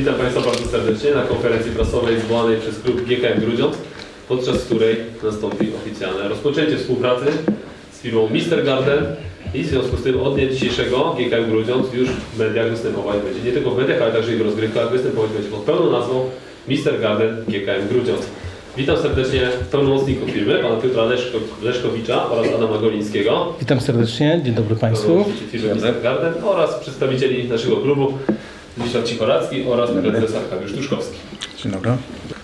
Witam Państwa bardzo serdecznie na konferencji prasowej zwołanej przez klub GKM Grudziądz, podczas której nastąpi oficjalne rozpoczęcie współpracy z firmą Mr. Garden i w związku z tym od dnia dzisiejszego GKM Grudziądz już w mediach występować będzie. Nie tylko w mediach, ale także i w rozgrywkach występować będzie pod pełną nazwą Mr. Garden GKM Grudziądz. Witam serdecznie pełnomocników firmy, pana Piotra Leszko, Leszkowicza oraz Adama Golińskiego. Witam serdecznie, dzień dobry Państwu. firmy Mr. Garden oraz przedstawicieli naszego klubu Zdzisław Cichoracki oraz prezes Arkadiusz Tuszkowski. Dzień dobry.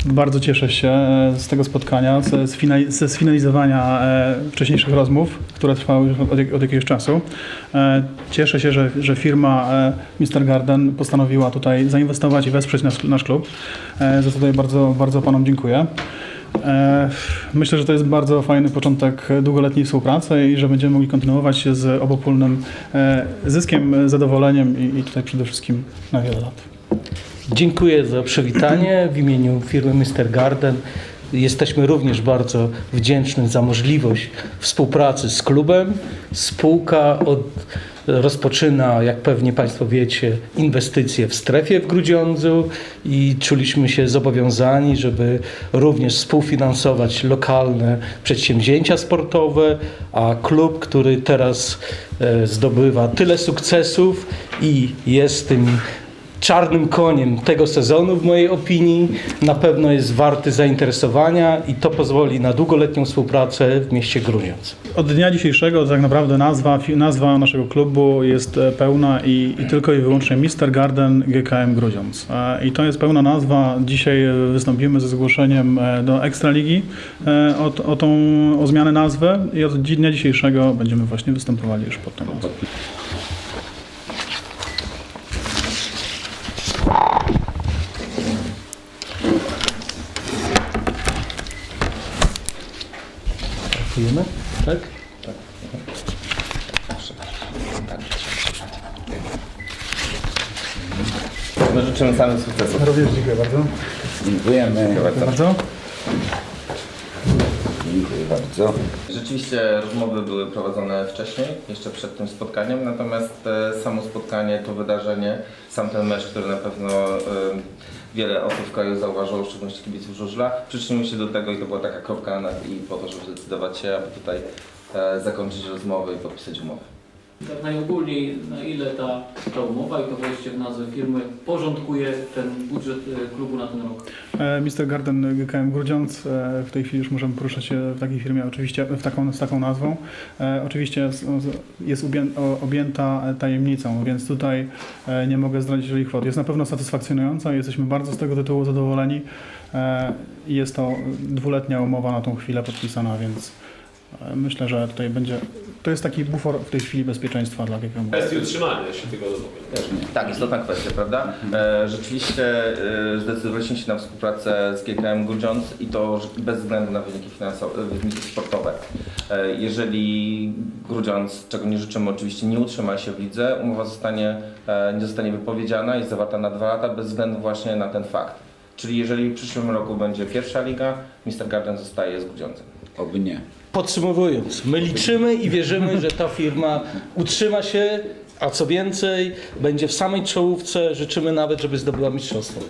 Bardzo cieszę się z tego spotkania, ze, sfinali- ze sfinalizowania e, wcześniejszych rozmów, które trwały już od, jak- od jakiegoś czasu. E, Cieszę się, że, że firma e, Mr. Garden postanowiła tutaj zainwestować i wesprzeć nasz, nasz klub. Za to tutaj bardzo, bardzo Panom dziękuję. E, Myślę, że to jest bardzo fajny początek długoletniej współpracy i że będziemy mogli kontynuować się z obopólnym e, zyskiem, zadowoleniem i, tutaj przede wszystkim na wiele lat. Dziękuję za przywitanie w imieniu firmy Mr. Garden. Jesteśmy również bardzo wdzięczni za możliwość współpracy z klubem. Spółka od, rozpoczyna, jak pewnie Państwo wiecie, inwestycje w strefie w Grudziądzu i czuliśmy się zobowiązani, żeby również współfinansować lokalne przedsięwzięcia sportowe, a klub, który teraz e, zdobywa tyle sukcesów i jest tym czarnym koniem tego sezonu w mojej opinii. Na pewno jest warty zainteresowania i to pozwoli na długoletnią współpracę w mieście Grudziądz. Od dnia dzisiejszego tak naprawdę nazwa, nazwa naszego klubu jest e, pełna i, i tylko i wyłącznie Mr. Garden GKM Grudziądz. E, I to jest pełna nazwa. Dzisiaj wystąpimy ze zgłoszeniem e, do Ekstraligi o, o tą o zmianę nazwy i od dnia dzisiejszego będziemy właśnie występowali już pod tą nazwą. Dziękujemy. Tak? No życzymy samych sukcesów. Również dziękuję bardzo. Dziękujemy. Dziękuję bardzo. Dziękuję bardzo. Rzeczywiście rozmowy były prowadzone wcześniej, jeszcze przed tym spotkaniem, natomiast e, samo spotkanie, to wydarzenie, sam ten mecz, który na pewno e, wiele osób w kraju zauważyło, w szczególności kibiców żużla, przyczynił się do tego i to była taka kropka na i po to, żeby zdecydować się, aby tutaj e, zakończyć rozmowę i podpisać umowę. Tak najogólniej, na ile ta, ta umowa i to wejście w nazwę firmy porządkuje ten budżet e, klubu na ten rok? E, Mr. Garden GKM Grudziądz. E, W tej chwili już możemy poruszać się w takiej firmie, oczywiście w taką, z taką nazwą. E, Oczywiście jest objęta tajemnicą, więc tutaj e, nie mogę zdradzić jeżeli kwot. Jest na pewno satysfakcjonująca jesteśmy bardzo z tego tytułu zadowoleni. E, Jest to dwuletnia umowa na tą chwilę podpisana, więc e, myślę, że tutaj będzie. To jest taki bufor w tej chwili bezpieczeństwa dla GKM. Kwestii utrzymania, jeśli tego dopowiem. Tak, istotna kwestia, prawda? E, rzeczywiście e, zdecydowaliśmy się na współpracę z GKM Grudziądz i to bez względu na wyniki finansowe, wyniki sportowe. E, jeżeli Grudziądz, czego nie życzymy oczywiście, nie utrzyma się w lidze, umowa zostanie, e, nie zostanie wypowiedziana i zawarta na dwa lata bez względu właśnie na ten fakt. Czyli jeżeli w przyszłym roku będzie pierwsza liga, Mr. Garden zostaje z Grudziądzem. Oby nie. Podsumowując, my liczymy i wierzymy, że ta firma utrzyma się, a co więcej, będzie w samej czołówce. Życzymy nawet, żeby zdobyła mistrzostwo.